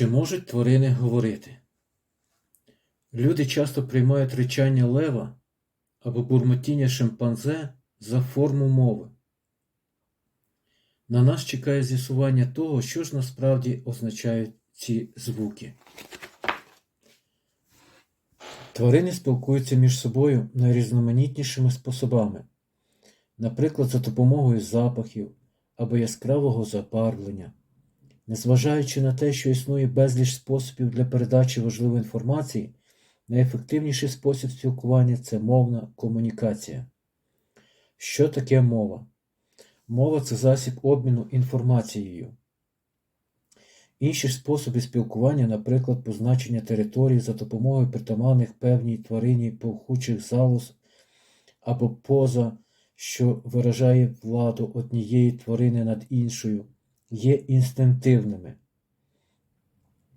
Чи можуть тварини говорити? Люди часто приймають ричання лева або бурмотіння шимпанзе за форму мови. На нас чекає з'ясування того, що ж насправді означають ці звуки. Тварини спілкуються між собою найрізноманітнішими способами, наприклад, за допомогою запахів або яскравого забарвлення. Незважаючи на те, що існує безліч способів для передачі важливої інформації, найефективніший спосіб спілкування це мовна комунікація. Що таке мова? Мова це засіб обміну інформацією. Інші способи спілкування, наприклад, позначення території за допомогою притаманних певній тварині пахучих залоз або поза, що виражає владу однієї тварини над іншою, є інстинктивними.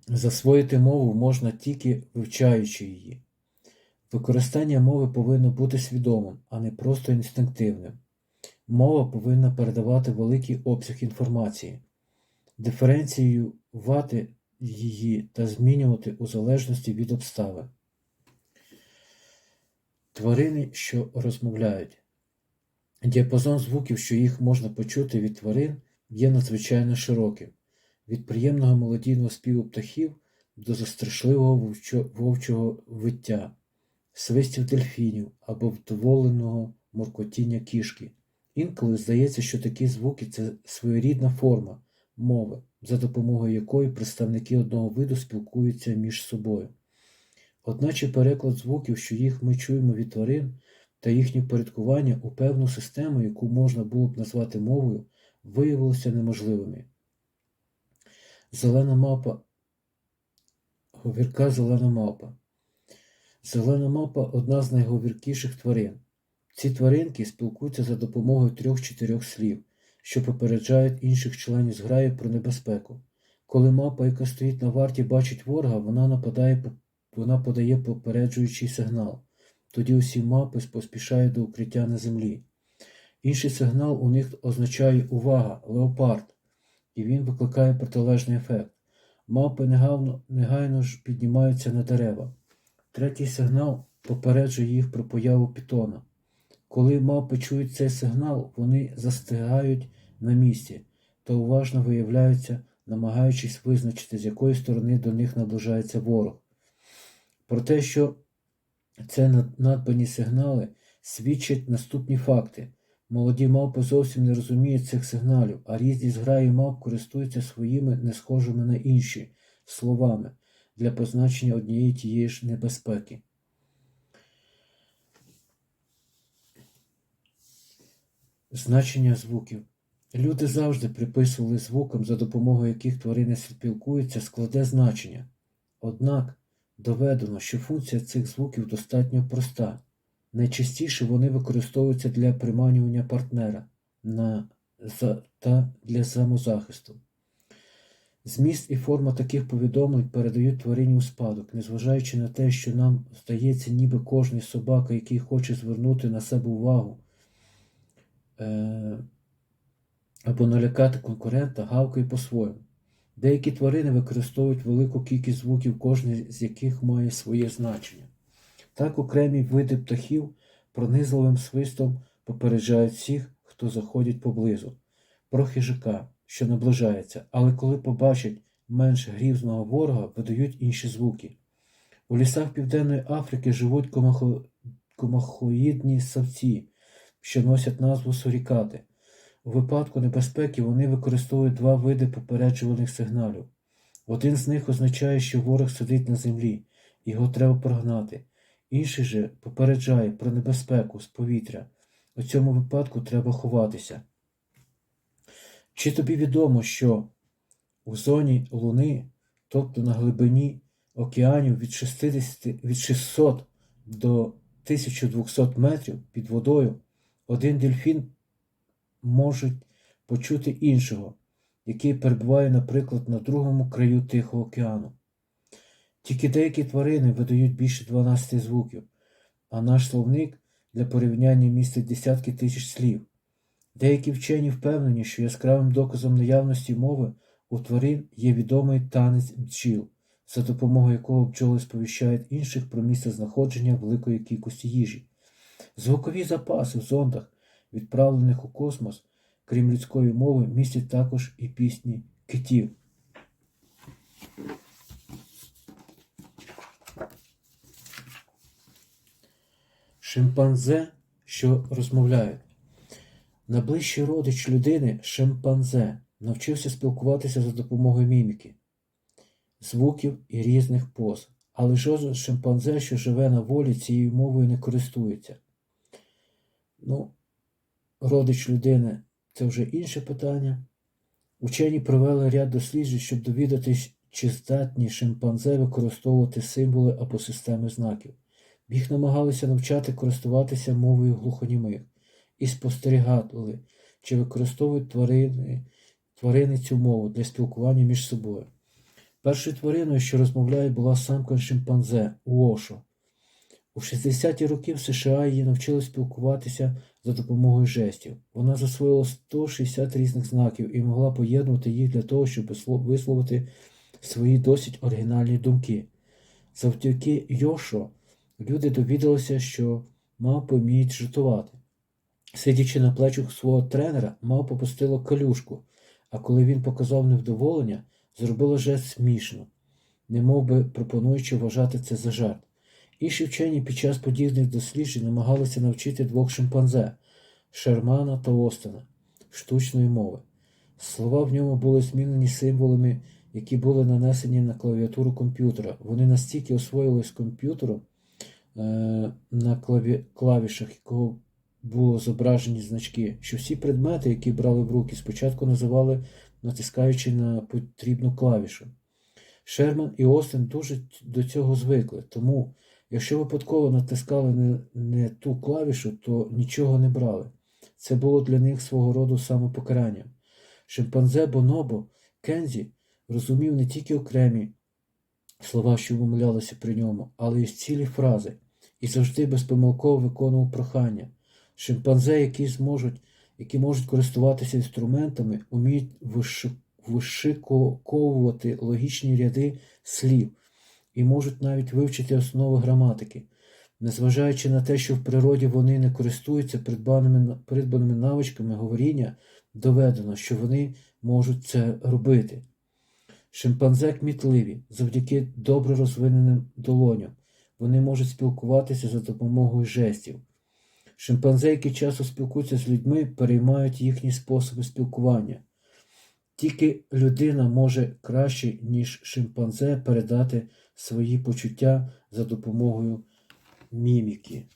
Засвоїти мову можна тільки вивчаючи її. Використання мови повинно бути свідомим, а не просто інстинктивним. Мова повинна передавати великий обсяг інформації, диференціювати її та змінювати у залежності від обставин. Тварини, що розмовляють. Діапазон звуків, що їх можна почути від тварин, є надзвичайно широким. Від приємного мелодійного співу птахів до застрашливого вовчого виття, свистів дельфінів або вдоволеного моркотіння кішки. Інколи здається, що такі звуки це своєрідна форма мови, за допомогою якої представники одного виду спілкуються між собою. Одначе переклад звуків, що їх ми чуємо від тварин, та їхнє порядкування у певну систему, яку можна було б назвати мовою, виявилося неможливими. Зелена мавпа. Говірка зелена мавпа. Зелена мавпа одна з найговіркіших тварин. Ці тваринки спілкуються за допомогою трьох-чотирьох слів, що попереджають інших членів зграї про небезпеку. Коли мавпа, яка стоїть на варті, бачить ворога, вона нападає, вона подає попереджуючий сигнал. Тоді усі мавпи поспішають до укриття на землі. Інший сигнал у них означає увага, леопард, і він викликає протилежний ефект. Мавпи негайно, негайно ж піднімаються на дерева. Третій сигнал попереджує їх про появу пітона. Коли мавпи чують цей сигнал, вони застигають на місці та уважно виявляються, намагаючись визначити, з якої сторони до них наближається ворог. Про те, що це надбані сигнали, свідчать наступні факти. Молоді мавпи зовсім не розуміють цих сигналів, а різні зграї мавп користуються своїми не схожими на інші словами для позначення однієї тієї ж небезпеки. Значення звуків. Люди завжди приписували звукам, за допомогою яких тварини спілкуються, складе значення. Однак доведено, що функція цих звуків достатньо проста. Найчастіше вони використовуються для приманювання партнера на, за, та для самозахисту. Зміст і форма таких повідомлень передають тварині у спадок, незважаючи на те, що нам здається, ніби кожний собака, який хоче звернути на себе увагу е, або налякати конкурента, гавкає по-своєму. Деякі тварини використовують велику кількість звуків, кожен з яких має своє значення. Так окремі види птахів пронизливим свистом попереджають всіх, хто заходить поблизу, про хижака, що наближається, але коли побачать менш грізного ворога, видають інші звуки. У лісах Південної Африки живуть комахо... комахоїдні савці, що носять назву сурікати. У випадку небезпеки вони використовують два види попереджувальних сигналів. Один з них означає, що ворог сидить на землі, його треба прогнати. Інший же попереджає про небезпеку з повітря. У цьому випадку треба ховатися. Чи тобі відомо, що у зоні Луни, тобто на глибині океанів від 60, від 600 до 1200 метрів під водою, один дельфін може почути іншого, який перебуває, наприклад, на другому краю Тихого океану. Тільки деякі тварини видають більше 12 звуків, а наш словник для порівняння містить десятки тисяч слів. Деякі вчені впевнені, що яскравим доказом наявності мови У тварин є відомий танець бджіл, за допомогою якого бджоли сповіщають інших про місце знаходження великої кількості їжі. Звукові запаси в зондах, відправлених у космос, крім людської мови, містять також і пісні китів. Шимпанзе, що розмовляють. Найближчий родич людини шимпанзе навчився спілкуватися за допомогою міміки, звуків і різних поз, але жоден шимпанзе, що живе на волі, цією мовою не користується. Ну, родич людини це вже інше питання. Учені провели ряд досліджень, щоб довідатись, чи здатні шимпанзе використовувати символи або системи знаків. Їх намагалися навчати користуватися мовою глухонімих і спостерігали, чи використовують тварини, тварини цю мову для спілкування між собою. Першою твариною, що розмовляє, була самка шимпанзе Уошо. У 60-ті роки в США її навчили спілкуватися за допомогою жестів. Вона засвоїла 160 різних знаків і могла поєднувати їх для того, щоб висловити свої досить оригінальні думки. Завдяки Йошо люди довідалися, що мавпи вміють жартувати. Сидячи на плечах свого тренера, мавпа пустила калюшку, а коли він показав невдоволення, зробила жест смішно, немов би пропонуючи вважати це за жарт. Інші вчені під час подібних досліджень намагалися навчити двох шимпанзе Шермана та Остена штучної мови. Слова в ньому були змінені символами, які були нанесені на клавіатуру комп'ютера. Вони настільки освоїлись комп'ютером, на клаві... клавішах якого було зображені значки, що всі предмети, які брали в руки, спочатку називали, натискаючи на потрібну клавішу. Шерман і Остен дуже до цього звикли, тому, якщо випадково натискали не, не ту клавішу, то нічого не брали. Це було для них свого роду самопокаранням. Шимпанзе Бонобо Кензі розумів не тільки окремі слова, що вимовлялися при ньому, але й цілі фрази, і завжди безпомилково виконував прохання. Шимпанзе, які зможуть, які можуть користуватися інструментами, вміють вишиковувати логічні ряди слів і можуть навіть вивчити основи граматики. Незважаючи на те, що в природі вони не користуються придбаними, придбаними навичками говоріння, доведено, що вони можуть це робити. Шимпанзе кмітливі завдяки добре розвиненим долоням. Вони можуть спілкуватися за допомогою жестів. Шимпанзе, які часто спілкуються з людьми, переймають їхні способи спілкування. Тільки людина може краще, ніж шимпанзе, передати свої почуття за допомогою міміки.